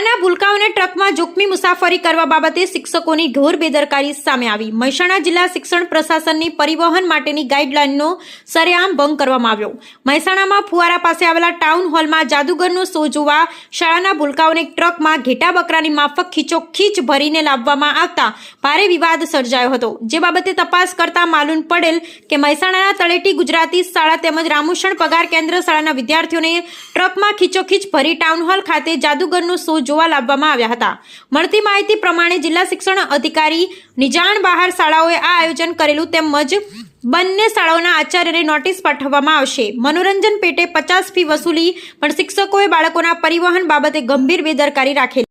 શાળાના ભૂલકાઓને ટ્રકમાં જોખમી મુસાફરી કરવા બાબતે શિક્ષકોની ઘોર બેદરકારી સામે આવી. મહેસાણા જિલ્લા શિક્ષણ પ્રશાસનની પરિવહન માટેની ગાઈડલાઈનનો સરેઆમ ભંગ કરવામાં આવ્યો. મહેસાણામાં ફુવારા પાસે આવેલા ટાઉન હોલમાં જાદુગરનો શો જોવા શાળાના ભૂલકાઓને ટ્રકમાં ઘેટા બકરાની માફક ખીચોખીચ ભરીને લાવવામાં આવતા ભારે વિવાદ સર્જાયો હતો. જે બાબતે તપાસ કરતા માલુમ પડેલ કે મહેસાણાના તળેટી ગુજરાતી શાળા તેમજ રામુષણ પગાર કેન્દ્ર શાળાના વિદ્યાર્થીઓને ટ્રકમાં ખીચોખીચ ભરી ટાઉન હોલ ખાતે જાદુગરનો શો જોવા લાવવામાં આવ્યા હતા. મળતી માહિતી પ્રમાણે જિલ્લા શિક્ષણ અધિકારી નિજાણ બહાર શાળાઓએ આ આયોજન કરેલું તેમજ બંને શાળાઓના આચાર્યને નોટિસ પાઠવવામાં આવશે. મનોરંજન પેટે પચાસ ફી વસૂલી પણ શિક્ષકોએ બાળકોના પરિવહન બાબતે ગંભીર બેદરકારી રાખેલી